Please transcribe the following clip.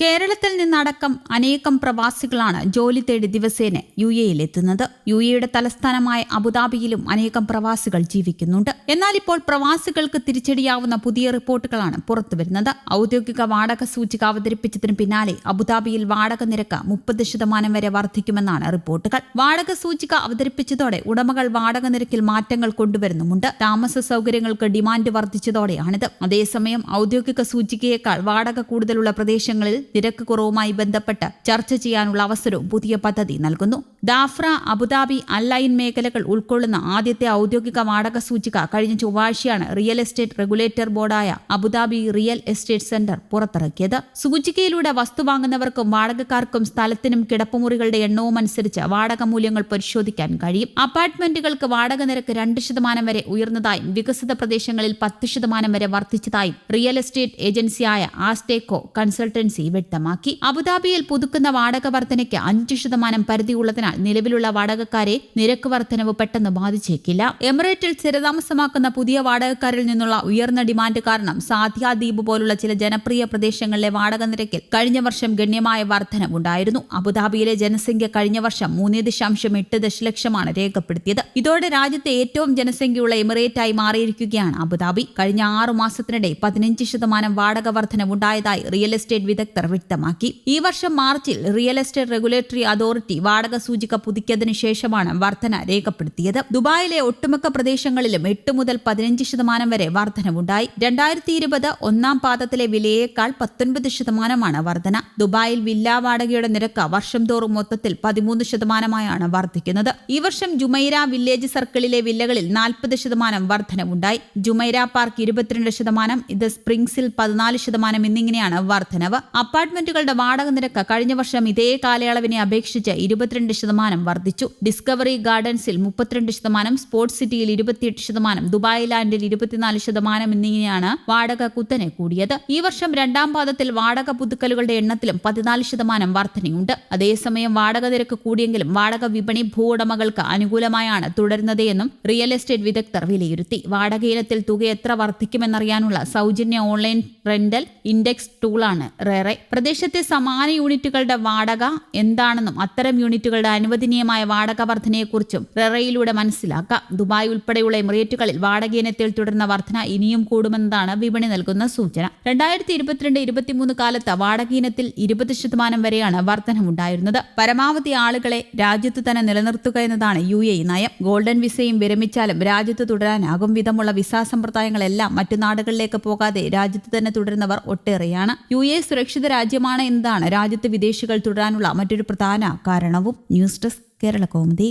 കേരളത്തിൽ നിന്നടക്കം അനേകം പ്രവാസികളാണ് ജോലി തേടി ദിവസേന യു എയിൽ എത്തുന്നത് യു എയുടെ തലസ്ഥാനമായ അബുദാബിയിലും അനേകം പ്രവാസികൾ ജീവിക്കുന്നുണ്ട്. എന്നാൽ ഇപ്പോൾ പ്രവാസികൾക്ക് തിരിച്ചടിയാവുന്ന പുതിയ റിപ്പോർട്ടുകളാണ് പുറത്തുവരുന്നത്. ഔദ്യോഗിക വാടക സൂചിക അവതരിപ്പിച്ചതിന് പിന്നാലെ അബുദാബിയിൽ വാടക നിരക്ക് മുപ്പത് ശതമാനം വരെ വർദ്ധിക്കുമെന്നാണ് റിപ്പോർട്ടുകൾ. വാടക സൂചിക അവതരിപ്പിച്ചതോടെ ഉടമകൾ വാടക നിരക്കിൽ മാറ്റങ്ങൾ കൊണ്ടുവരുന്നുമുണ്ട്. താമസ സൗകര്യങ്ങൾക്ക് ഡിമാൻഡ് വർദ്ധിച്ചതോടെയാണിത്. അതേസമയം ഔദ്യോഗിക സൂചികയേക്കാൾ വാടക കൂടുതലുള്ള പ്രദേശങ്ങളിൽ നിരക്ക് കുറവുമായി ബന്ധപ്പെട്ട് ചർച്ച ചെയ്യാനുള്ള അവസരവും പുതിയ പദ്ധതി നൽകുന്നു. ദാഫ്ര അബുദാബി അല്ലൈൻ മേഖലകൾ ഉൾക്കൊള്ളുന്ന ആദ്യത്തെ ഔദ്യോഗിക വാടക സൂചിക കഴിഞ്ഞ ചൊവ്വാഴ്ചയാണ് real estate regulator ബോർഡായ Abu Dhabi real estate centre പുറത്തിറക്കിയത്. സൂചികയിലൂടെ വസ്തു വാങ്ങുന്നവർക്കും വാടകക്കാർക്കും സ്ഥലത്തിനും കിടപ്പുമുറികളുടെ എണ്ണവും അനുസരിച്ച് വാടക മൂല്യങ്ങൾ പരിശോധിക്കാൻ കഴിയും. അപ്പാർട്ട്മെന്റുകൾക്ക് വാടക നിരക്ക് രണ്ട് ശതമാനം വരെ ഉയർന്നതായും വികസിത പ്രദേശങ്ങളിൽ പത്ത് ശതമാനം വരെ വർദ്ധിച്ചതായും റിയൽ എസ്റ്റേറ്റ് ഏജൻസിയായ ആസ്റ്റേക്കോ കൺസൾട്ടൻസി വ്യക്തമാക്കി. അബുദാബിയിൽ പുതുക്കുന്ന വാടക വർധനയ്ക്ക് അഞ്ച് ശതമാനം പരിധിയുള്ളതിനാൽ നിലവിലുള്ള വാടകക്കാരെ നിരക്ക് വർധനവ് പെട്ടെന്ന് ബാധിച്ചേക്കില്ല. എമിറേറ്റിൽ സ്ഥിരതാമസമാക്കുന്ന പുതിയ വാടകക്കാരിൽ നിന്നുള്ള ഉയർന്ന ഡിമാൻഡ് കാരണം സാധ്യ ദ്വീപ് പോലുള്ള ചില ജനപ്രിയ പ്രദേശങ്ങളിലെ വാടക നിരക്കിൽ കഴിഞ്ഞ വർഷം ഗണ്യമായ വർധനവുണ്ടായിരുന്നു അബുദാബിയിലെ ജനസംഖ്യ കഴിഞ്ഞ വർഷം മൂന്ന് ദശാംശം എട്ട് ദശലക്ഷമാണ് രേഖപ്പെടുത്തിയത്. ഇതോടെ രാജ്യത്തെ ഏറ്റവും ജനസംഖ്യയുള്ള എമിറേറ്റായി മാറിയിരിക്കുകയാണ് അബുദാബി. കഴിഞ്ഞ ആറു മാസത്തിനിടെ പതിനഞ്ച് ശതമാനം വാടക വർധനവുണ്ടായതായി റിയൽ എസ്റ്റേറ്റ് വിദഗ്ധർ വ്യക്തമാക്കി. ഈ വർഷം മാർച്ചിൽ റിയൽ എസ്റ്റേറ്റ് റെഗുലേറ്ററി അതോറിറ്റി വാടക സൂചിക പുതുക്കിയതിനു ശേഷമാണ് വർധന രേഖപ്പെടുത്തിയത്. ദുബായിലെ ഒട്ടുമിക്ക പ്രദേശങ്ങളിലും എട്ട് മുതൽ പതിനഞ്ച് ശതമാനം വരെ വർധനവുണ്ടായി. രണ്ടായിരത്തി ഇരുപത് ഒന്നാം പാദത്തിലെ വിലയേക്കാൾ പത്തൊൻപത് ശതമാനമാണ് വർധന. ദുബായിൽ വില്ലാ വാടകയുടെ നിരക്ക് വർഷം തോറും മൊത്തത്തിൽ പതിമൂന്ന് ശതമാനമായാണ് വർദ്ധിക്കുന്നത് ഈ വർഷം ജുമൈര വില്ലേജ് സർക്കിളിലെ വില്ലകളിൽ നാൽപ്പത് ശതമാനം വർധനവുണ്ടായി. ജുമൈര പാർക്ക് ഇരുപത്തിരണ്ട് ശതമാനം ഇത് സ്പ്രിംഗ്സിൽ പതിനാല് ശതമാനം എന്നിങ്ങനെയാണ് വർധനവ്. അപ്പാർട്ട്മെന്റുകളുടെ വാടക നിരക്ക് കഴിഞ്ഞ വർഷം ഇതേ കാലയളവിനെ അപേക്ഷിച്ച് ഇരുപത്തിരണ്ട് ശതമാനം വർദ്ധിച്ചു. ഡിസ്കവറി ഗാർഡൻസിൽ മുപ്പത്തിരണ്ട് ശതമാനം സ്പോർട്സ് സിറ്റിയിൽ ഇരുപത്തിയെട്ട് ശതമാനം ദുബായ് ലാൻഡിൽ ഇരുപത്തിനാല് ശതമാനം എന്നിങ്ങനെയാണ് വാടക കുത്തനെ കൂടിയത്. ഈ വർഷം രണ്ടാം പാദത്തിൽ വാടക പുതുക്കലുകളുടെ എണ്ണത്തിലും പതിനാല് ശതമാനം വർധനയുണ്ട്. അതേസമയം വാടക നിരക്ക് കൂടിയെങ്കിലും വാടക വിപണി ഭൂവുടമകൾക്ക് അനുകൂലമായാണ് തുടരുന്നത് എന്നും റിയൽ എസ്റ്റേറ്റ് വിദഗ്ധർ വിലയിരുത്തി. വാടക ഇനത്തിൽ തുക എത്ര വർദ്ധിക്കുമെന്നറിയാനുള്ള സൗജന്യ ഓൺലൈൻ റെന്റൽ ഇൻഡെക്സ് ടൂളാണ് റേറെ. പ്രദേശത്തെ സമാന യൂണിറ്റുകളുടെ വാടക എന്താണെന്നും അത്തരം യൂണിറ്റുകളുടെ അനുവദനീയമായ വാടക വർധനയെക്കുറിച്ചും റെറയിലൂടെ മനസ്സിലാക്കാം. ദുബായ് ഉൾപ്പെടെയുള്ള എമിറേറ്റുകളിൽ വാടക ഇനത്തിൽ തുടരുന്ന വർധന ഇനിയും കൂടുമെന്നതാണ് വിപണി നൽകുന്ന സൂചന. രണ്ടായിരത്തി ഇരുപത്തിരണ്ട് ഇരുപത്തിമൂന്ന് കാലത്ത് വാടക ഇനത്തിൽ ഇരുപത് ശതമാനം വരെയാണ് വർധനമുണ്ടായിരുന്നത്. പരമാവധി ആളുകളെ രാജ്യത്ത് തന്നെ നിലനിർത്തുക എന്നതാണ് യു എ നയം. ഗോൾഡൻ വിസയും വിരമിച്ചാലും രാജ്യത്ത് തുടരാനാകും വിധമുള്ള വിസാ സമ്പ്രദായങ്ങളെല്ലാം മറ്റു നാടുകളിലേക്ക് പോകാതെ രാജ്യത്ത് തന്നെ തുടരുന്നവർ ഒട്ടേറെയാണ്. യു എ സുരക്ഷിത രാജ്യമാണ് എന്താണ്? രാജ്യത്ത് വിദേശികൾ തുടരാനുള്ള മറ്റൊരു പ്രധാന കാരണവും ന്യൂസ് ഡെസ്ക് കേരള കൗമുദി.